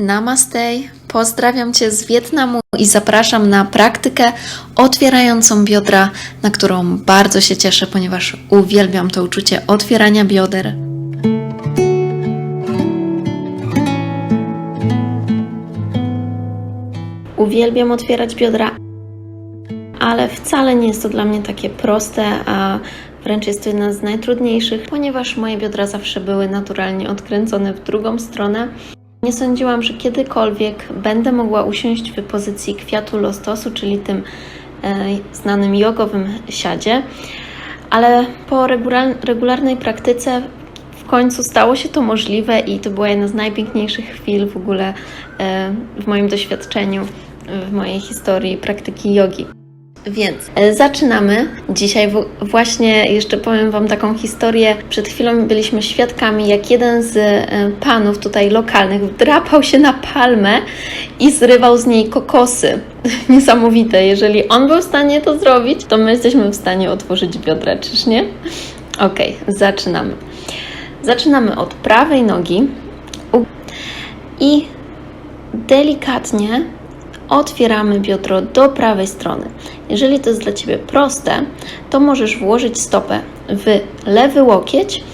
Namaste, pozdrawiam Cię z Wietnamu i zapraszam na praktykę otwierającą biodra, na którą bardzo się cieszę, ponieważ uwielbiam to uczucie otwierania bioder. Uwielbiam otwierać biodra, ale wcale nie jest to dla mnie takie proste, a wręcz jest to jedna z najtrudniejszych, ponieważ moje biodra zawsze były naturalnie odkręcone w drugą stronę. Nie sądziłam, że kiedykolwiek będę mogła usiąść w pozycji kwiatu lostosu, czyli tym e, znanym jogowym siadzie, ale po regular- regularnej praktyce w końcu stało się to możliwe i to była jedna z najpiękniejszych chwil w ogóle e, w moim doświadczeniu, w mojej historii praktyki jogi. Więc e, zaczynamy. Dzisiaj właśnie jeszcze powiem Wam taką historię. Przed chwilą byliśmy świadkami, jak jeden z e, panów tutaj lokalnych drapał się na palmę i zrywał z niej kokosy. Niesamowite. Jeżeli on był w stanie to zrobić, to my jesteśmy w stanie otworzyć biodra, czyż nie? Ok, zaczynamy. Zaczynamy od prawej nogi i delikatnie otwieramy biodro do prawej strony. Jeżeli to jest dla Ciebie proste, to możesz włożyć stopę w lewy łokieć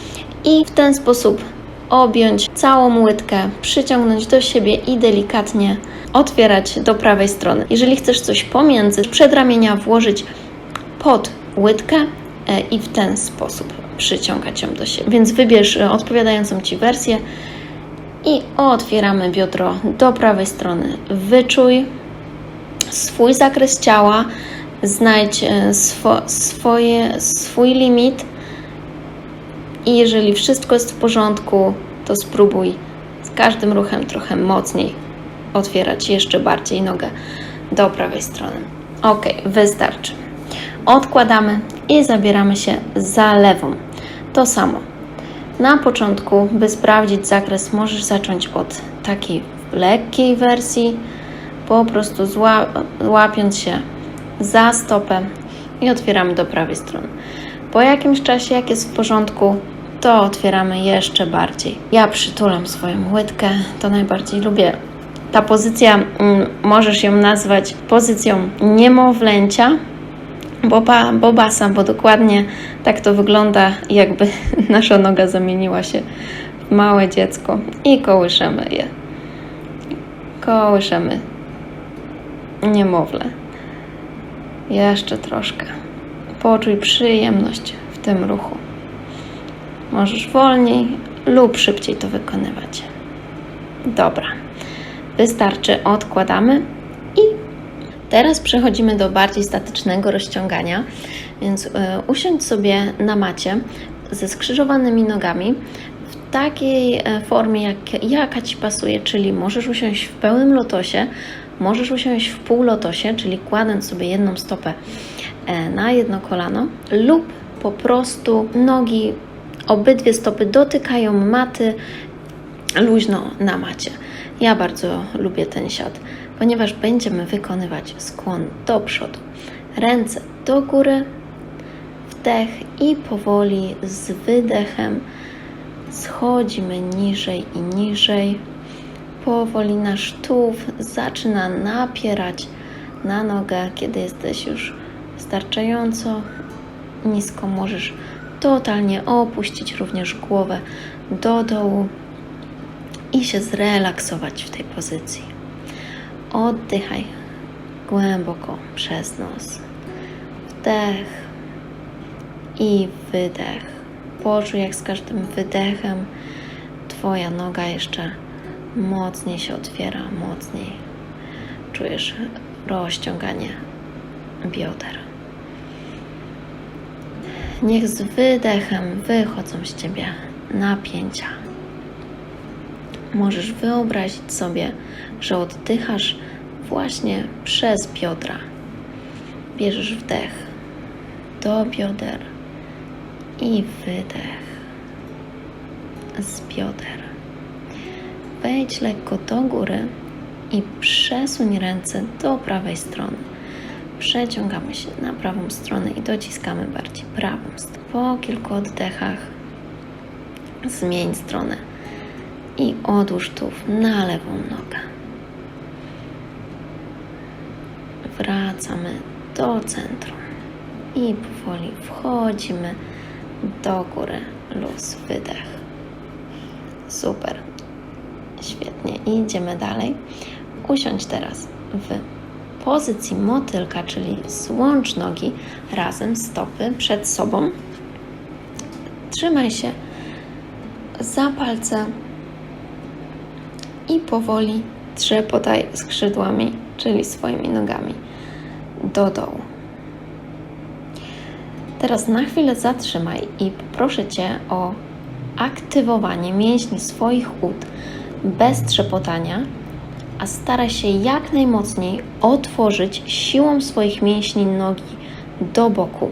i w ten sposób objąć całą łydkę, przyciągnąć do siebie i delikatnie otwierać do prawej strony. Jeżeli chcesz coś pomiędzy przedramienia włożyć pod łydkę e, i w ten sposób przyciągać ją do siebie. Więc wybierz e, odpowiadającą Ci wersję i otwieramy biodro do prawej strony. Wyczuj swój zakres ciała, znajdź e, swo, swoje, swój limit i jeżeli wszystko jest w porządku, to spróbuj z każdym ruchem trochę mocniej otwierać jeszcze bardziej nogę do prawej strony. Ok, wystarczy. Odkładamy i zabieramy się za lewą. To samo. Na początku, by sprawdzić zakres, możesz zacząć od takiej lekkiej wersji, po prostu zła- łapiąc się za stopę i otwieramy do prawej strony. Po jakimś czasie, jak jest w porządku, to otwieramy jeszcze bardziej. Ja przytulam swoją łydkę, to najbardziej lubię. Ta pozycja, mm, możesz ją nazwać pozycją niemowlęcia, boba, bobasa, bo dokładnie tak to wygląda, jakby nasza noga zamieniła się w małe dziecko i kołyszemy je. Kołyszemy niemowlę. Jeszcze troszkę. Poczuj przyjemność w tym ruchu. Możesz wolniej lub szybciej to wykonywać. Dobra. Wystarczy, odkładamy i teraz przechodzimy do bardziej statycznego rozciągania. Więc y, usiądź sobie na macie ze skrzyżowanymi nogami w takiej e, formie, jak, jaka Ci pasuje, czyli możesz usiąść w pełnym lotosie, możesz usiąść w półlotosie, czyli kładąc sobie jedną stopę e, na jedno kolano, lub po prostu nogi, obydwie stopy dotykają maty luźno na macie. Ja bardzo lubię ten siad, ponieważ będziemy wykonywać skłon do przodu. Ręce do góry, wdech i powoli z wydechem schodzimy niżej i niżej. Powoli nasz tułów zaczyna napierać na nogę, kiedy jesteś już wystarczająco nisko. Możesz totalnie opuścić również głowę do dołu i się zrelaksować w tej pozycji. Oddychaj głęboko przez nos. Wdech i wydech. Poczuj, jak z każdym wydechem Twoja noga jeszcze mocniej się otwiera, mocniej czujesz rozciąganie bioder. Niech z wydechem wychodzą z Ciebie napięcia. Możesz wyobrazić sobie, że oddychasz właśnie przez biodra. Bierzesz wdech do bioder i wydech z bioder. Wejdź lekko do góry i przesuń ręce do prawej strony. Przeciągamy się na prawą stronę i dociskamy bardziej prawą. Po kilku oddechach zmień stronę i odłóż tułów na lewą nogę. Wracamy do centrum i powoli wchodzimy do góry. Luz, wydech. Super. Świetnie. Idziemy dalej. Usiądź teraz w pozycji motylka, czyli złącz nogi razem, stopy przed sobą. Trzymaj się za palce i powoli trzepotaj skrzydłami, czyli swoimi nogami do dołu. Teraz na chwilę zatrzymaj i poproszę Cię o aktywowanie mięśni swoich ud bez trzepotania, a staraj się jak najmocniej otworzyć siłą swoich mięśni nogi do boku.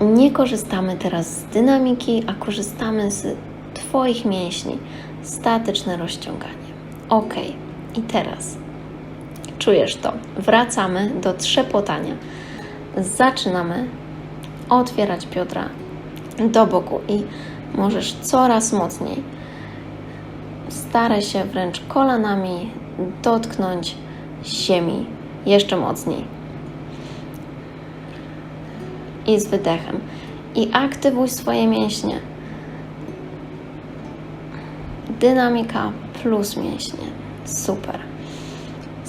Nie korzystamy teraz z dynamiki, a korzystamy z Twoich mięśni. Statyczne rozciąganie. Ok, i teraz czujesz to. Wracamy do trzepotania. Zaczynamy otwierać biodra do boku i możesz coraz mocniej. Staraj się wręcz kolanami dotknąć ziemi jeszcze mocniej. I z wydechem. I aktywuj swoje mięśnie. Dynamika plus mięśnie. Super.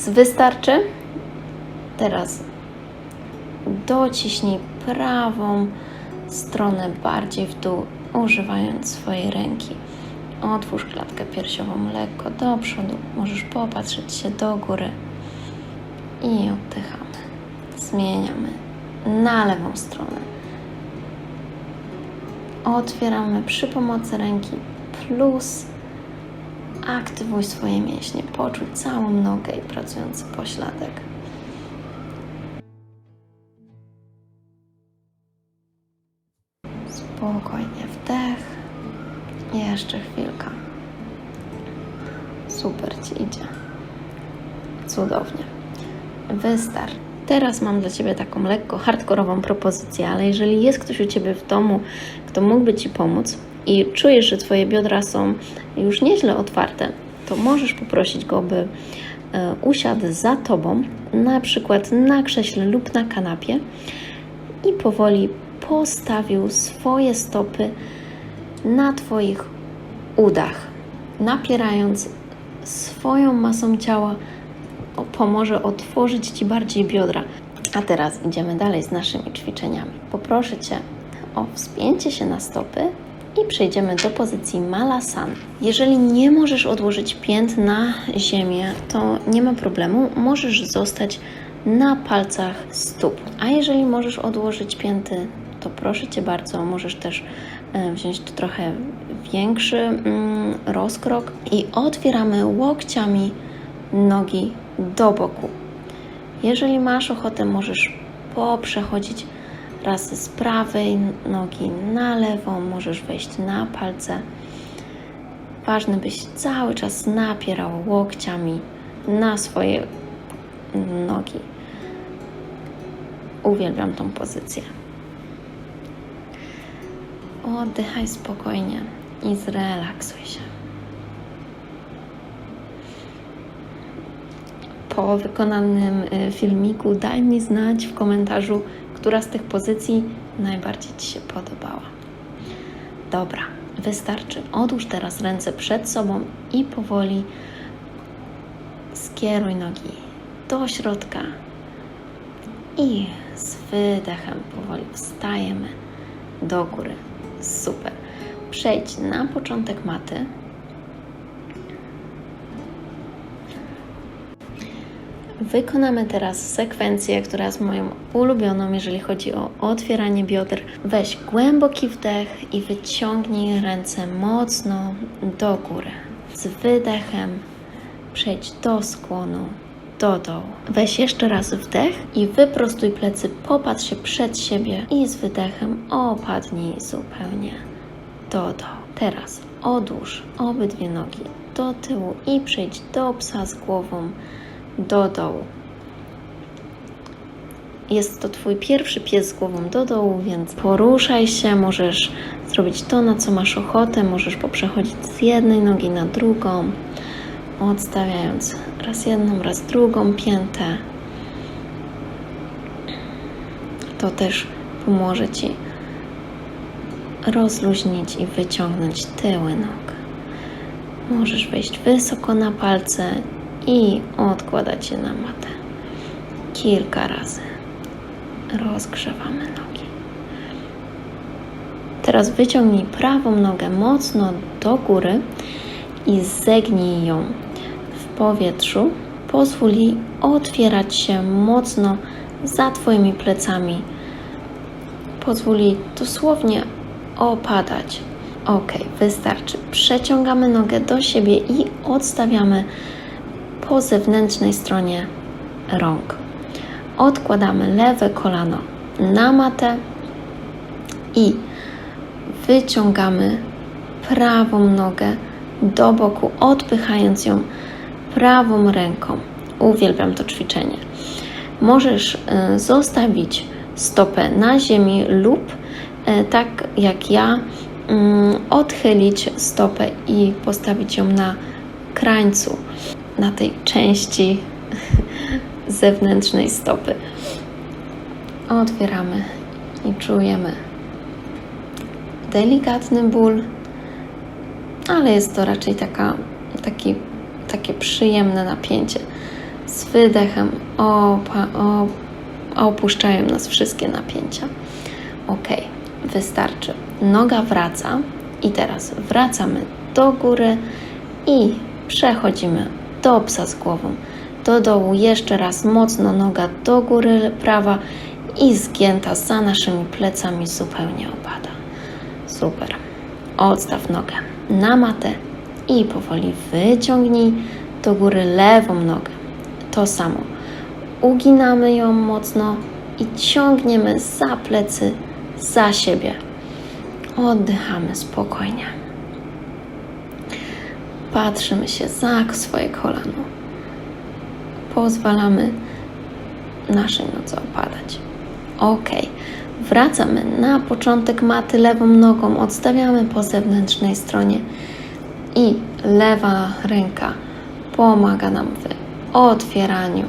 Wystarczy? Teraz dociśnij prawą stronę bardziej w dół, używając swojej ręki. Otwórz klatkę piersiową lekko do przodu. Możesz popatrzeć się do góry i oddychamy. Zmieniamy na lewą stronę. Otwieramy przy pomocy ręki plus aktywuj swoje mięśnie. Poczuć całą nogę i pracujący pośladek. Spokojnie. Jeszcze chwilka. Super Ci idzie. Cudownie. Wystarczy. Teraz mam dla Ciebie taką lekko hardkorową propozycję, ale jeżeli jest ktoś u Ciebie w domu, kto mógłby Ci pomóc i czujesz, że Twoje biodra są już nieźle otwarte, to możesz poprosić go, by e, usiadł za Tobą, na przykład na krześle lub na kanapie i powoli postawił swoje stopy na Twoich udach, napierając swoją masą ciała, pomoże otworzyć Ci bardziej biodra. A teraz idziemy dalej z naszymi ćwiczeniami. Poproszę Cię o wspięcie się na stopy i przejdziemy do pozycji Malasana. Jeżeli nie możesz odłożyć pięt na ziemię, to nie ma problemu, możesz zostać na palcach stóp. A jeżeli możesz odłożyć pięty, to proszę Cię bardzo, możesz też e, wziąć trochę większy mm, rozkrok i otwieramy łokciami nogi do boku. Jeżeli masz ochotę, możesz poprzechodzić raz z prawej nogi na lewą, możesz wejść na palce. Ważne, byś cały czas napierał łokciami na swoje nogi. Uwielbiam tą pozycję. Oddychaj spokojnie i zrelaksuj się. Po wykonanym y, filmiku daj mi znać w komentarzu, która z tych pozycji najbardziej Ci się podobała. Dobra, wystarczy. Odłóż teraz ręce przed sobą i powoli skieruj nogi do środka i z wydechem powoli wstajemy do góry. Super. Przejdź na początek maty. Wykonamy teraz sekwencję, która jest moją ulubioną, jeżeli chodzi o otwieranie bioder. Weź głęboki wdech i wyciągnij ręce mocno do góry. Z wydechem przejdź do skłonu, do dołu. Weź jeszcze raz wdech i wyprostuj plecy, popatrz się przed siebie i z wydechem opadnij zupełnie do dołu. Teraz odłóż obydwie nogi do tyłu i przejdź do psa z głową do dołu. jest to Twój pierwszy pies z głową do dołu, więc poruszaj się, możesz zrobić to, na co masz ochotę, możesz poprzechodzić z jednej nogi na drugą, odstawiając raz jedną, raz drugą piętę. To też pomoże Ci rozluźnić i wyciągnąć tyły nóg. Możesz wejść wysoko na palce i odkładać je na matę. Kilka razy rozgrzewamy nogi. Teraz wyciągnij prawą nogę mocno do góry i zegnij ją w powietrzu. Pozwól jej otwierać się mocno za Twoimi plecami. Pozwól jej dosłownie opadać. Ok, wystarczy. Przeciągamy nogę do siebie i odstawiamy po zewnętrznej stronie rąk. Odkładamy lewe kolano na matę i wyciągamy prawą nogę do boku, odpychając ją prawą ręką. Uwielbiam to ćwiczenie. Możesz y, zostawić stopę na ziemi lub tak jak ja, mm, odchylić stopę i postawić ją na krańcu, na tej części zewnętrznej stopy. Otwieramy i czujemy delikatny ból, ale jest to raczej taka, taki, takie przyjemne napięcie. Z wydechem opa, o, opuszczają nas wszystkie napięcia. Ok, wystarczy. Noga wraca i teraz wracamy do góry i przechodzimy do psa z głową. Do dołu jeszcze raz mocno noga do góry prawa i zgięta za naszymi plecami zupełnie opada. Super. Odstaw nogę na matę i powoli wyciągnij do góry lewą nogę. To samo. Uginamy ją mocno i ciągniemy za plecy, za siebie. Oddychamy spokojnie. Patrzymy się za swoje kolano. Pozwalamy naszej nodze opadać. Ok. Wracamy na początek maty lewą nogą, odstawiamy po zewnętrznej stronie i lewa ręka pomaga nam w otwieraniu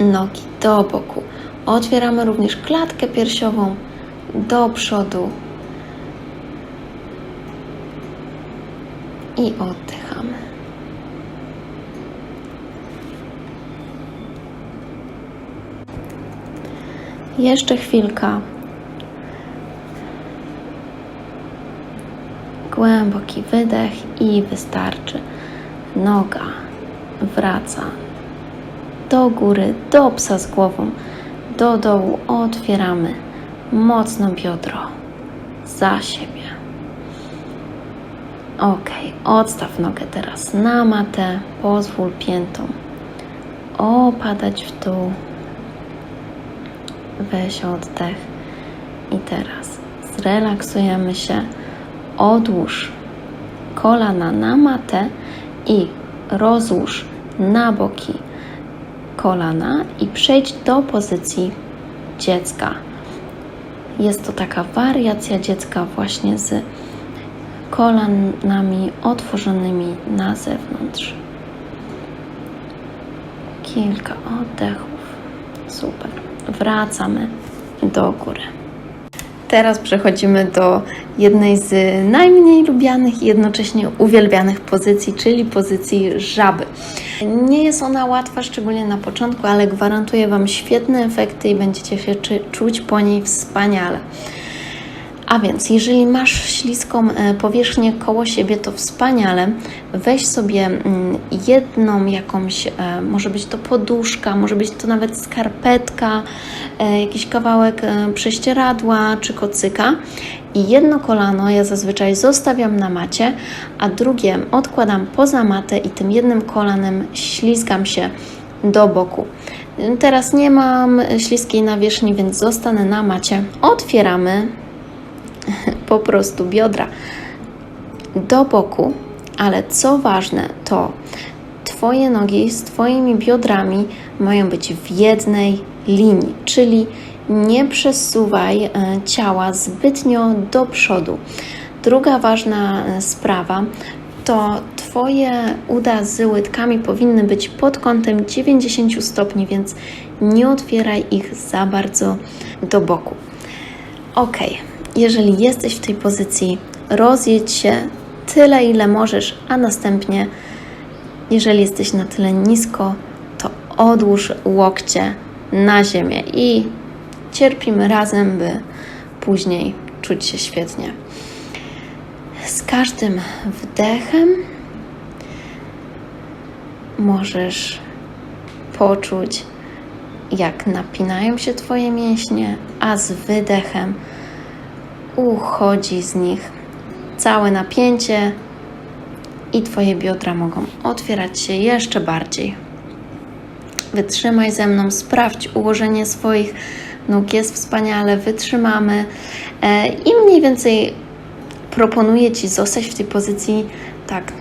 nogi do boku. Otwieramy również klatkę piersiową do przodu i oddychamy. Jeszcze chwilka. Głęboki wydech i wystarczy. Noga wraca do góry, do psa z głową, do dołu. Otwieramy mocno biodro za siebie. Ok, odstaw nogę teraz na matę, pozwól piętą opadać w dół. Weź oddech i teraz zrelaksujemy się. Odłóż kolana na matę i rozłóż na boki kolana i przejdź do pozycji dziecka. Jest to taka wariacja dziecka właśnie z kolanami otworzonymi na zewnątrz. Kilka oddechów. Super. Wracamy do góry. Teraz przechodzimy do jednej z najmniej lubianych i jednocześnie uwielbianych pozycji, czyli pozycji żaby. Nie jest ona łatwa, szczególnie na początku, ale gwarantuję Wam świetne efekty i będziecie się czuć po niej wspaniale. A więc, jeżeli masz śliską e, powierzchnię koło siebie, to wspaniale. Weź sobie mm, jedną jakąś, e, może być to poduszka, może być to nawet skarpetka, e, jakiś kawałek prześcieradła czy kocyka. I jedno kolano ja zazwyczaj zostawiam na macie, a drugie odkładam poza matę i tym jednym kolanem ślizgam się do boku. Teraz nie mam śliskiej nawierzchni, więc zostanę na macie. Otwieramy po prostu biodra do boku, ale co ważne, to Twoje nogi z Twoimi biodrami mają być w jednej linii, czyli nie przesuwaj e, ciała zbytnio do przodu. Druga ważna e, sprawa to Twoje uda z łydkami powinny być pod kątem 90 stopni, więc nie otwieraj ich za bardzo do boku. Ok, jeżeli jesteś w tej pozycji, rozjedź się tyle, ile możesz, a następnie, jeżeli jesteś na tyle nisko, to odłóż łokcie na ziemię i cierpimy razem, by później czuć się świetnie. Z każdym wdechem możesz poczuć, jak napinają się Twoje mięśnie, a z wydechem uchodzi z nich całe napięcie i Twoje biodra mogą otwierać się jeszcze bardziej. Wytrzymaj ze mną, sprawdź ułożenie swoich nóg, jest wspaniale, wytrzymamy e, i mniej więcej proponuję Ci zostać w tej pozycji tak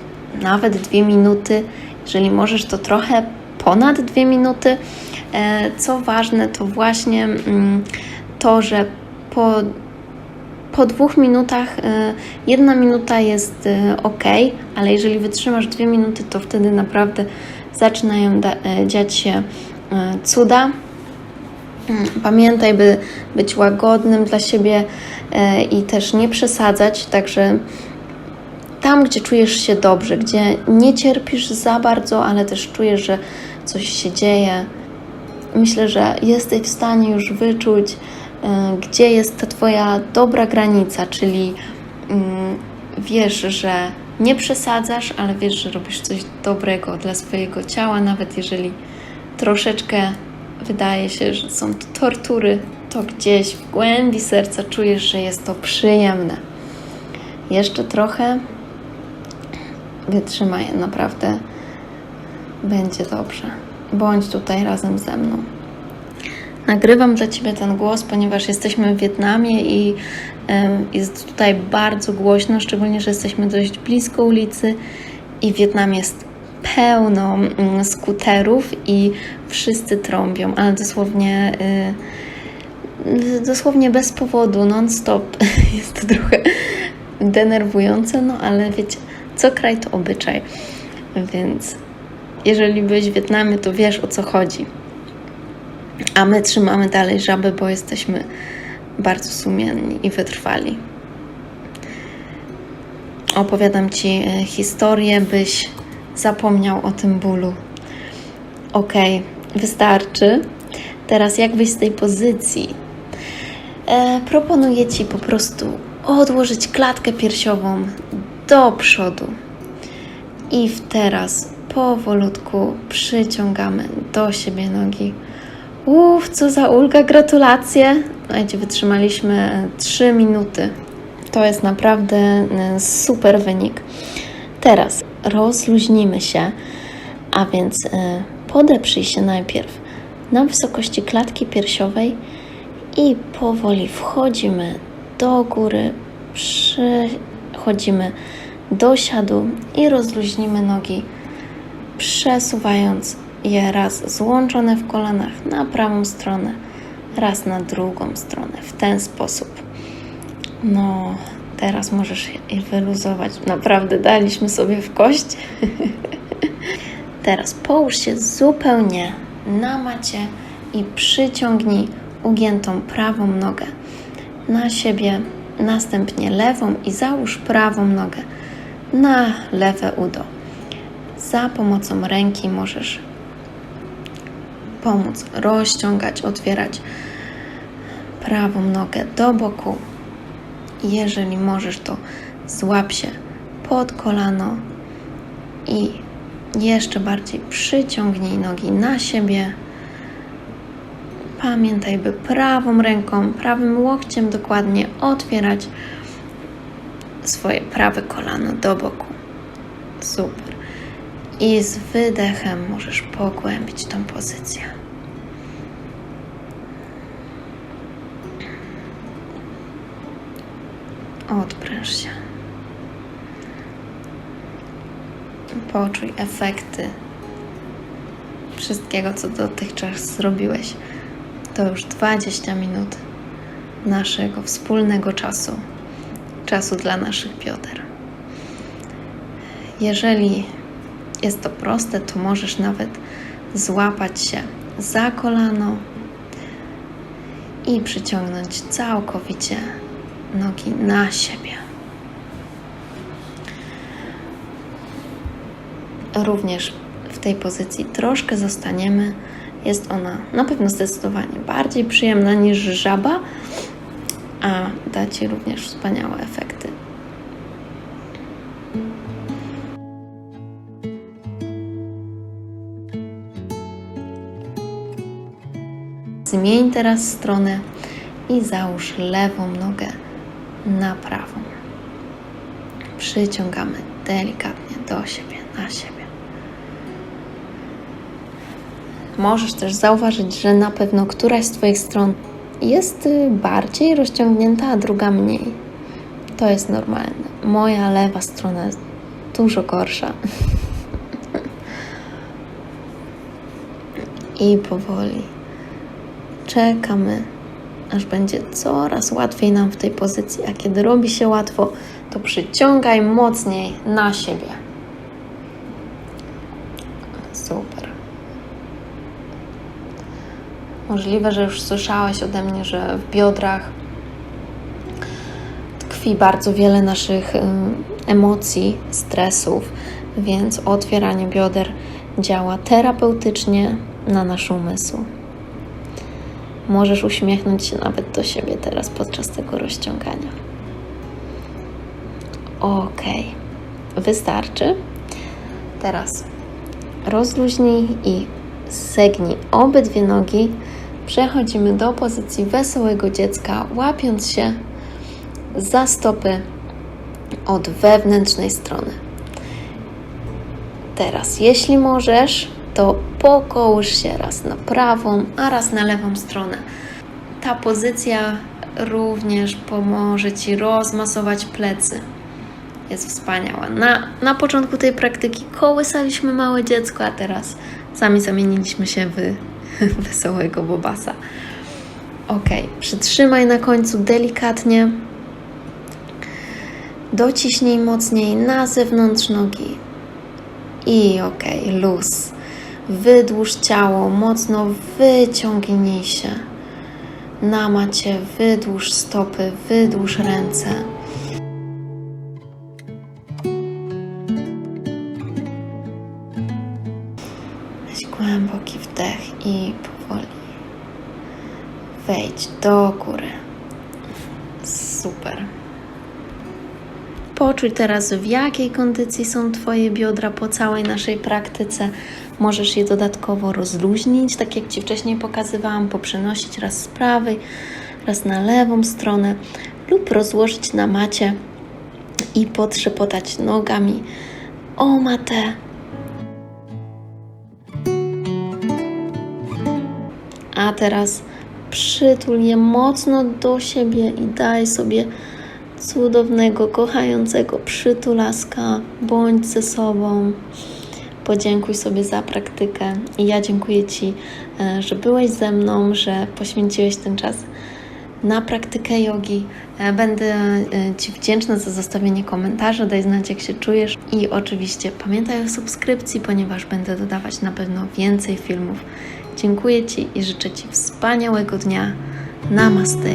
nawet dwie minuty. Jeżeli możesz, to trochę ponad dwie minuty. E, co ważne, to właśnie mm, to, że po, po dwóch minutach e, jedna minuta jest ok, ale jeżeli wytrzymasz dwie minuty, to wtedy naprawdę zaczynają dziać się cuda. Pamiętaj, by być łagodnym dla siebie i też nie przesadzać, także tam, gdzie czujesz się dobrze, gdzie nie cierpisz za bardzo, ale też czujesz, że coś się dzieje. Myślę, że jesteś w stanie już wyczuć, e, gdzie jest ta Twoja dobra granica, czyli mm, wiesz, że nie przesadzasz, ale wiesz, że robisz coś dobrego dla swojego ciała, nawet jeżeli troszeczkę wydaje się, że są to tortury, to gdzieś w głębi serca czujesz, że jest to przyjemne. Jeszcze trochę wytrzymaj, naprawdę będzie dobrze. Bądź tutaj razem ze mną. Nagrywam dla Ciebie ten głos, ponieważ jesteśmy w Wietnamie i jest tutaj bardzo głośno, szczególnie, że jesteśmy dość blisko ulicy i w Wietnamie jest pełno mm, skuterów i wszyscy trąbią, ale dosłownie y, dosłownie bez powodu, non-stop. Jest to trochę denerwujące, no ale wiecie, co kraj to obyczaj. Więc jeżeli byłeś w Wietnamie, to wiesz o co chodzi. A my trzymamy dalej żaby, bo jesteśmy bardzo sumienni i wytrwali. Opowiadam Ci e, historię, byś zapomniał o tym bólu. Ok, wystarczy. Teraz, jak wyjść z tej pozycji? E, proponuję Ci po prostu odłożyć klatkę piersiową do przodu. I teraz powolutku przyciągamy do siebie nogi. Uff, co za ulga, gratulacje! Słuchajcie, wytrzymaliśmy 3 minuty. To jest naprawdę e, super wynik. Teraz rozluźnimy się, a więc e, podeprzyj się najpierw na wysokości klatki piersiowej i powoli wchodzimy do góry, przechodzimy do siadu i rozluźnimy nogi, przesuwając je raz złączone w kolanach na prawą stronę, raz na drugą stronę. W ten sposób. No, teraz możesz je wyluzować. Naprawdę daliśmy sobie w kość. teraz połóż się zupełnie na macie i przyciągnij ugiętą prawą nogę na siebie, następnie lewą i załóż prawą nogę na lewe udo. Za pomocą ręki możesz pomóc rozciągać, otwierać prawą nogę do boku. Jeżeli możesz, to złap się pod kolano i jeszcze bardziej przyciągnij nogi na siebie. Pamiętaj, by prawą ręką, prawym łokciem dokładnie otwierać swoje prawe kolano do boku. Super. I z wydechem możesz pogłębić tą pozycję. Odpręż się. Poczuj efekty wszystkiego, co dotychczas zrobiłeś. to już 20 minut naszego wspólnego czasu, czasu dla naszych bioder. Jeżeli jest to proste, to możesz nawet złapać się za kolano i przyciągnąć całkowicie nogi na siebie. Również w tej pozycji troszkę zostaniemy. Jest ona na pewno zdecydowanie bardziej przyjemna niż żaba, a da Ci również wspaniałe efekty. Zmień teraz stronę i załóż lewą nogę na prawą. Przyciągamy delikatnie do siebie, na siebie. Możesz też zauważyć, że na pewno któraś z Twoich stron jest y, bardziej rozciągnięta, a druga mniej. To jest normalne. Moja lewa strona jest dużo gorsza. I powoli czekamy, aż będzie coraz łatwiej nam w tej pozycji. A kiedy robi się łatwo, to przyciągaj mocniej na siebie. Super. Możliwe, że już słyszałeś ode mnie, że w biodrach tkwi bardzo wiele naszych y, emocji, stresów, więc otwieranie bioder działa terapeutycznie na nasz umysł. Możesz uśmiechnąć się nawet do siebie teraz podczas tego rozciągania. Ok, wystarczy. Teraz rozluźnij i zegnij obydwie nogi. Przechodzimy do pozycji wesołego dziecka, łapiąc się za stopy od wewnętrznej strony. Teraz, jeśli możesz, to pokołysz się raz na prawą, a raz na lewą stronę. Ta pozycja również pomoże Ci rozmasować plecy. Jest wspaniała. Na, na początku tej praktyki kołysaliśmy małe dziecko, a teraz sami zamieniliśmy się w wesołego bobasa. Ok, przytrzymaj na końcu delikatnie. Dociśnij mocniej na zewnątrz nogi. I ok, luz. Wydłuż ciało, mocno wyciągnij się. Na macie wydłuż stopy, wydłuż ręce. Weź głęboki wdech i powoli wejdź do góry. Super. Poczuj teraz, w jakiej kondycji są Twoje biodra po całej naszej praktyce. Możesz je dodatkowo rozluźnić, tak jak Ci wcześniej pokazywałam, poprzenosić raz z prawej, raz na lewą stronę lub rozłożyć na macie i potrzepotać nogami o matę. A teraz przytul je mocno do siebie i daj sobie cudownego, kochającego przytulaska. Bądź ze sobą. Podziękuj sobie za praktykę. I ja dziękuję Ci, e, że byłeś ze mną, że poświęciłeś ten czas na praktykę jogi. E, Będę e, Ci wdzięczna za zostawienie komentarza, daj znać jak się czujesz i oczywiście pamiętaj o subskrypcji, ponieważ będę dodawać na pewno więcej filmów. Dziękuję Ci i życzę Ci wspaniałego dnia. Namaste.